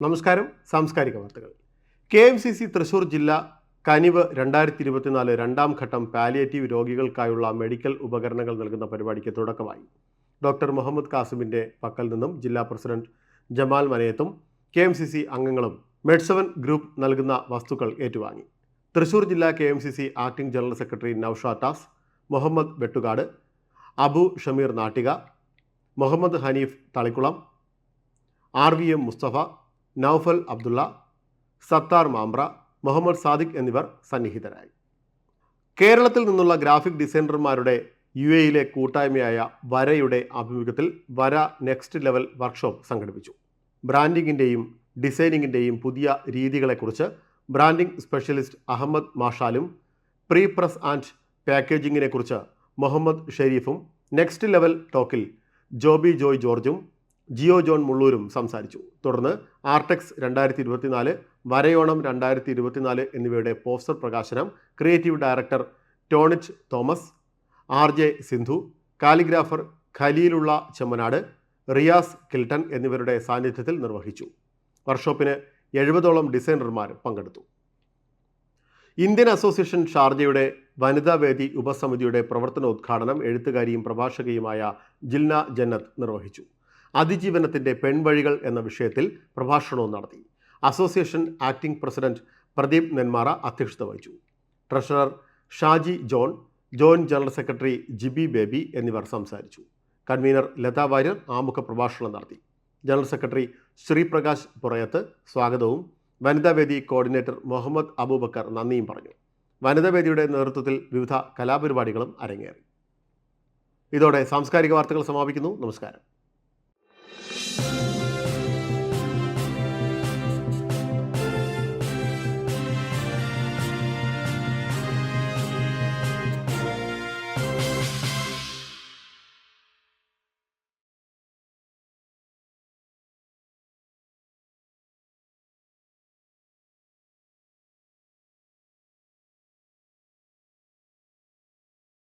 നമസ്കാരം. സാംസ്കാരിക വാർത്തകൾ. K M C C Thrissur ജില്ല കനിവ് രണ്ടായിരത്തി ഇരുപത്തിനാല് രണ്ടാം ഘട്ടം പാലിയേറ്റീവ് രോഗികൾക്കായുള്ള മെഡിക്കൽ ഉപകരണങ്ങൾ നൽകുന്ന പരിപാടിക്ക് തുടക്കമായി. ഡോക്ടർ മുഹമ്മദ് കാസിമിന്റെ പക്കൽ നിന്നും ജില്ലാ പ്രസിഡന്റ് ജമാൽ മനയത്തും കെ എം സി സി അംഗങ്ങളും മെഡ്സവൻ ഗ്രൂപ്പ് നൽകുന്ന വസ്തുക്കൾ ഏറ്റുവാങ്ങി. തൃശൂർ ജില്ലാ K M C C acting general secretary Noushad ടാസ് Muhammad Vettukad Abu Shameer Nattika Muhammad Haneef Thalikkulam R V M Musthafa Noufal Abdulla Sathar Mambra Muhammad Sadiq എന്നിവർ സന്നിഹിതരായി. കേരളത്തിൽ നിന്നുള്ള graphic ഡിസൈനർമാരുടെ U എയിലെ കൂട്ടായ്മയായ വരയുടെ ആഭിമുഖ്യത്തിൽ വര നെക്സ്റ്റ് ലെവൽ വർക്ക്ഷോപ്പ് സംഘടിപ്പിച്ചു. ബ്രാൻഡിങ്ങിന്റെയും ഡിസൈനിങ്ങിന്റെയും പുതിയ രീതികളെക്കുറിച്ച് ബ്രാൻഡിംഗ് സ്പെഷ്യലിസ്റ്റ് അഹമ്മദ് മാഷാലും പ്രീ പ്രസ് ആൻഡ് പാക്കേജിങ്ങിനെക്കുറിച്ച് മുഹമ്മദ് ഷെരീഫും നെക്സ്റ്റ് ലെവൽ ടോക്കിൽ ജോബി ജോയ് ജോർജും ജിയോ ജോൺ മുള്ളൂരും സംസാരിച്ചു. തുടർന്ന് ആർടെക്സ് രണ്ടായിരത്തി ഇരുപത്തിനാല് വരയോണം രണ്ടായിരത്തി ഇരുപത്തിനാല് എന്നിവയുടെ പോസ്റ്റർ പ്രകാശനം creative director ടോണിച്ച് Thomas R J Sindhu calligrapher Khaleelulla Chemnad Riyas Kilton എന്നിവരുടെ സാന്നിധ്യത്തിൽ നിർവഹിച്ചു. വർക്ക്ഷോപ്പിന് എഴുപതോളം ഡിസൈനർമാർ പങ്കെടുത്തു. ഇന്ത്യൻ അസോസിയേഷൻ ഷാർജയുടെ വനിതാവേദി ഉപസമിതിയുടെ പ്രവർത്തനോദ്ഘാടനം എഴുത്തുകാരിയും പ്രഭാഷകയുമായ ജിൽന ജന്നത്ത് നിർവഹിച്ചു. അതിജീവനത്തിന്റെ പെൺവഴികൾ എന്ന വിഷയത്തിൽ പ്രഭാഷണവും നടത്തി. Association acting president Pradeep Nenmara അധ്യക്ഷത വഹിച്ചു. Treasurer Shaji John joint general secretary Jibi Baby എന്നിവർ സംസാരിച്ചു. കൺവീനർ ലതാ വാര്യർ ആമുഖ പ്രഭാഷണം നടത്തി. ജനറൽ സെക്രട്ടറി ശ്രീപ്രകാശ് പുറയത്ത് സ്വാഗതവും വനിതാവേദി കോർഡിനേറ്റർ മുഹമ്മദ് അബൂബക്കർ നന്ദിയും പറഞ്ഞു. വനിതാവേദിയുടെ നേതൃത്വത്തിൽ വിവിധ കലാപരിപാടികളും അരങ്ങേറി. ഇതോടെ സാംസ്കാരിക വാർത്തകൾ സമാപിക്കുന്നു. നമസ്കാരം.